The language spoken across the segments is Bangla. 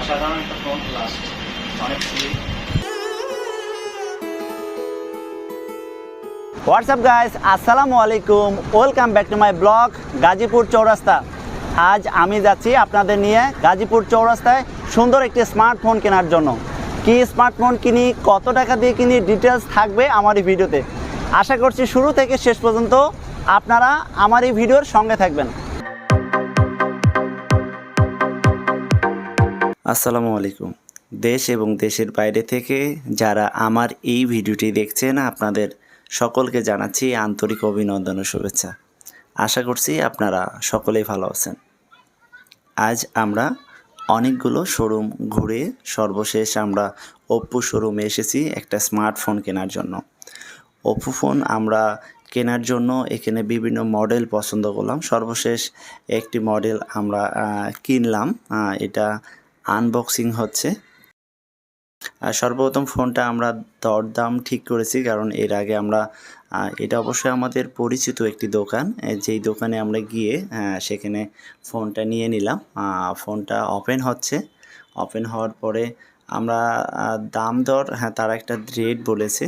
অসাধারণ একটা লাস্ট অনেক হোয়াটসঅ্যাপ গাইস আসসালামু আলাইকুম। Welcome back to my vlog Gazipur Chowrasta. আজ আমি যাচ্ছি আপনাদের নিয়ে গাজীপুর চৌরাস্তায় সুন্দর একটি স্মার্টফোন কেনার জন্য। কি স্মার্টফোন কিনি, কত টাকা দিয়ে কিনি ডিটেলস থাকবে আমার এই ভিডিওতে। আশা করছি শুরু থেকে শেষ পর্যন্ত আপনারা আমার এই ভিডিওর সঙ্গে থাকবেন। আসসালামু আলাইকুম। দেশ এবং দেশের বাইরে থেকে যারা আমার এই ভিডিওটি দেখছেন, আপনাদের সকলকে জানাচ্ছি আন্তরিক অভিনন্দন ও শুভেচ্ছা। আশা করছি আপনারা সকলেই ভালো আছেন। আজ আমরা অনেকগুলো শোরুম ঘুরে সর্বশেষ আমরা ওপ্পো শোরুমে এসেছি একটা স্মার্টফোন কেনার জন্য। ওপ্পো ফোন আমরা কেনার জন্য এখানে বিভিন্ন মডেল পছন্দ করলাম। সর্বশেষ একটি মডেল আমরা কিনলাম। এটা আনবক্সিং হচ্ছে। আর সর্বপ্রথম ফোনটা আমরা দরদাম ঠিক করেছি, কারণ এর আগে আমরা এটা অবশ্যই আমাদের পরিচিত একটি দোকান যেই দোকানে আমরা গিয়ে সেখানে ফোনটা নিয়ে নিলাম। ফোনটা ওপেন হচ্ছে। ওপেন হওয়ার পরে আমরা দাম দর হ্যাঁ তারা একটা রেট বলেছে।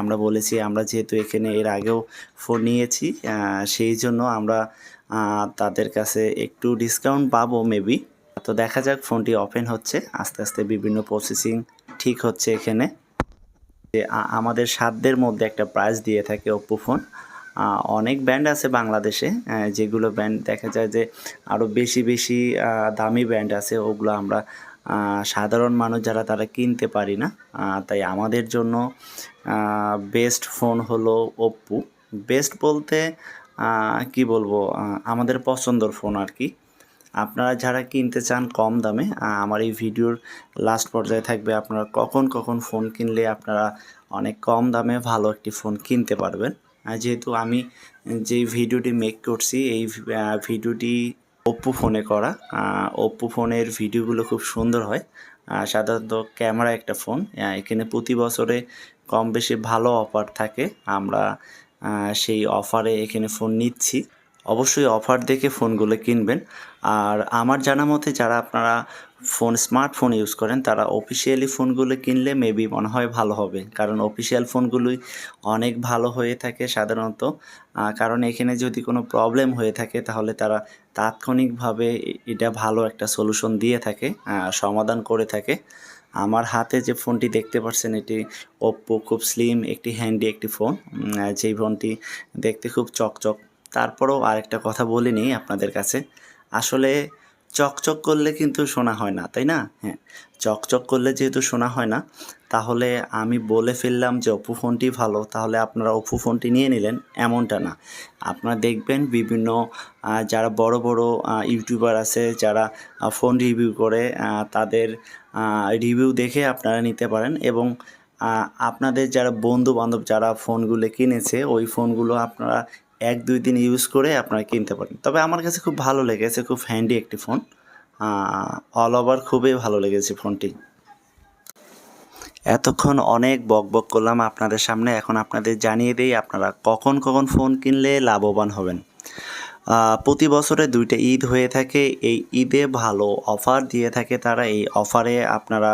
আমরা বলেছি আমরা যেহেতু এখানে এর আগেও ফোন নিয়েছি সেই জন্য আমরা তাদের কাছে একটু ডিসকাউন্ট পাবো মেবি তো দেখা যাক ফোনটি ওপেন হচ্ছে। আস্তে আস্তে বিভিন্ন প্রসেসিং ঠিক হচ্ছে এখানে। যে আমাদের সাধ্যের মধ্যে একটা প্রাইস দিয়ে থাকে ওপ্পো ফোন অনেক ব্র্যান্ড আছে বাংলাদেশে যেগুলো ব্র্যান্ড দেখা যায় যে আরও বেশি বেশি দামি ব্র্যান্ড আছে। ওগুলো আমরা সাধারণ মানুষ যারা তারা কিনতে পারি না। তাই আমাদের জন্য বেস্ট ফোন হলো ওপ্পো বেস্ট বলতে কি বলব আমাদের পছন্দর ফোন আর কি। আপনারা যারা কিনতে চান কম দামে আমার এই ভিডিওর লাস্ট পর্যায়ে থাকবে আপনারা কখন কখন ফোন কিনলে আপনারা অনেক কম দামে ভালো একটি ফোন কিনতে পারবেন। যেহেতু আমি যেই ভিডিওটি মেক করছি, এই ভিডিওটি ওপ্পো ফোনে করা। ওপ্পো ফোনের ভিডিওগুলো খুব সুন্দর হয়। সাধারণত ক্যামেরা একটা ফোন এখানে প্রতি বছরে কম বেশি ভালো অফার থাকে। আমরা সেই অফারে এখানে ফোন নিচ্ছি। অবশ্যই অফার দেখে ফোনগুলো কিনবেন। আর আমার জানা মতে যারা আপনারা ফোন, স্মার্টফোন ইউজ করেন, তারা অফিসিয়ালি ফোনগুলো কিনলে মেবি মনে হয় ভালো হবে। কারণ অফিসিয়াল ফোনগুলোই অনেক ভালো হয়ে থাকে সাধারণত। কারণ এখানে যদি কোনো প্রবলেম হয়ে থাকে, তাহলে তারা তাৎক্ষণিকভাবে এটা ভালো একটা সলিউশন দিয়ে থাকে সমাধান করে থাকে। আমার হাতে যে ফোনটি দেখতে পাচ্ছেন, এটি ওপ্পো খুব স্লিম একটি হ্যান্ডি একটি ফোন যেই ফোনটি দেখতে খুব চকচক তারপরেও আরেকটা কথা বলে নিই আপনাদের কাছে। আসলে চকচক করলে কিন্তু শোনা হয় না, তাই না? হ্যাঁ চকচক করলে যেহেতু শোনা হয় না, তাহলে আমি বলে ফেললাম যে ওপো ফোনটি ভালো, তাহলে আপনারা ওপো ফোনটি নিয়ে নিলেন, এমনটা না। আপনারা দেখবেন বিভিন্ন যারা বড় বড় ইউটিউবার আছে, যারা ফোন রিভিউ করে তাদের রিভিউ দেখে আপনারা নিতে পারেন এবং আপনাদের যারা বন্ধু বান্ধব যারা ফোনগুলো কিনেছে, ওই ফোনগুলো আপনারা এক, দুই দিন ইউজ করে আপনারা কিনতে পারেন। তবে আমার কাছে খুব ভালো লেগেছে, খুব হ্যান্ডি একটি ফোন অল ওভার খুবই ভালো লেগেছে ফোনটি এতক্ষণ অনেক বক বক করলাম আপনাদের সামনে। এখন আপনাদের জানিয়ে দিই, আপনারা কখন কখন ফোন কিনলে লাভবান হবেন। প্রতি বছরে দুইটা ঈদ হয়ে থাকে। এই ঈদে ভালো অফার দিয়ে থাকে তারা। এই অফারে আপনারা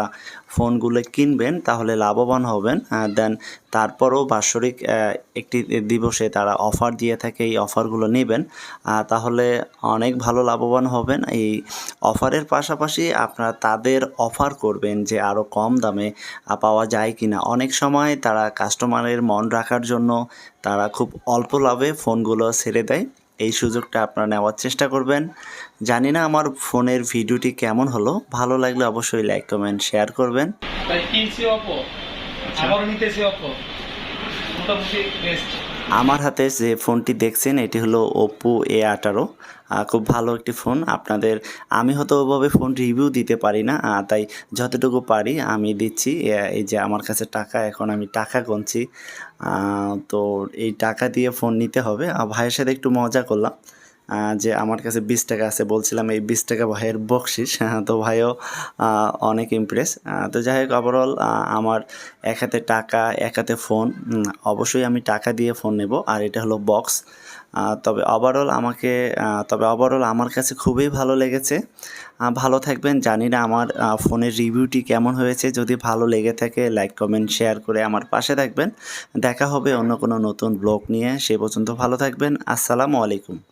ফোনগুলো কিনবেন, তাহলে লাভবান হবেন। দেন তারপরও বাৎসরিক একটি দিবসে তারা অফার দিয়ে থাকে, এই অফারগুলো নেবেন। তাহলে অনেক ভালো লাভবান হবেন। এই অফারের পাশাপাশি আপনারা তাদের অফার করবেন যে আরও কম দামে পাওয়া যায় কি না অনেক সময় তারা কাস্টমারের মন রাখার জন্য তারা খুব অল্প লাভে ফোনগুলো ছেড়ে দেয়। এই সুযোগটা আপনারা নেওয়ার চেষ্টা করবেন। জানি না আমার ফোনের ভিডিওটি কেমন হলো। ভালো লাগলে অবশ্যই লাইক কমেন্ট শেয়ার করবেন। আবারও নিতেছি মোটামুটি বেস্ট আমার হাতে যে ফোনটি দেখছেন, এটি হলো ওপো এ আঠারো। খুব ভালো একটি ফোন। আপনাদের, আমি হয়তো ওভাবে ফোন রিভিউ দিতে পারি না তাই যতটুকু পারি আমি দিচ্ছি। এই যে আমার কাছে টাকা, এখন আমি টাকা গুনছি। তো এই টাকা দিয়ে ফোন নিতে হবে। ভাইয়ের সাথে একটু মজা করলাম। যে আমার কাছে বিশ টাকা আছে, বলছিলাম এই বিশ টাকা ভাইয়ের বকশিস। তো ভাইও অনেক ইমপ্রেস তো যাই হোক ওভারঅল আমার এক হাতে টাকা, এক হাতে ফোন অবশ্যই আমি টাকা দিয়ে ফোন নেব, আর এটা হলো বক্স তবে ওভারঅল আমাকে তবে ওভারঅল আমার কাছে খুবই ভালো লেগেছে। ভালো থাকবেন। জানি না আমার ফোনের রিভিউটি কেমন হয়েছে। যদি ভালো লেগে থাকে লাইক কমেন্ট শেয়ার করে আমার পাশে থাকবেন। দেখা হবে অন্য কোনো নতুন ব্লগ নিয়ে। সে পর্যন্ত ভালো থাকবেন। আসসালামু আলাইকুম।